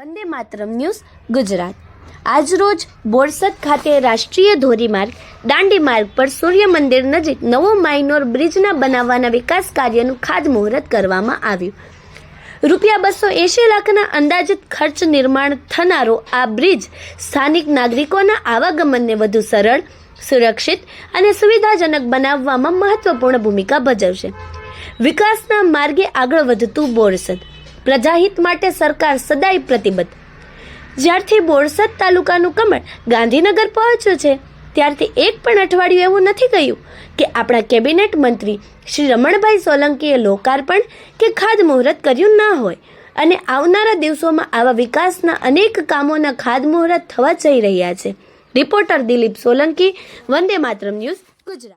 માતરમ news Gujarat. આજરોજ બોરસદ ખાતે રાષ્ટ્રીય ધોરીમાર્ગ દાંડી માર્ગ પર સૂર્ય મંદિર નજીક નવો માઇનોર બ્રિજના બનાવવાના વિકાસ કાર્યનું ખાતમુહૂર્ત કરવામાં આવ્યું. રૂપિયા બસો એંશી લાખના અંદાજિત ખર્ચ નિર્માણ થનારો આ બ્રિજ સ્થાનિક નાગરિકોના આવાગમનને વધુ સરળ, સુરક્ષિત અને સુવિધાજનક બનાવવામાં મહત્વપૂર્ણ ભૂમિકા ભજવશે. વિકાસના માર્ગે આગળ વધતું બોરસદ પ્રજાહિત માટે સરકાર સદાય પ્રતિબદ્ધ. જ્યારથી બોરસદ તાલુકાનું કમળ ગાંધીનગર પહોંચ્યું છે, ત્યારથી એક પણ અઠવાડિયું એવું નથી ગયું કે આપણા કેબિનેટ મંત્રી શ્રી રમણભાઈ સોલંકીએ લોકાર્પણ કે ખાદ મુહૂર્ત કર્યું ના હોય. અને આવનારા દિવસોમાં આવા વિકાસના અનેક કામોના ખાદ મુહૂર્ત થવા જઈ રહ્યા છે. Reporter Dilip Solanki, Vande Mataram news Gujarat.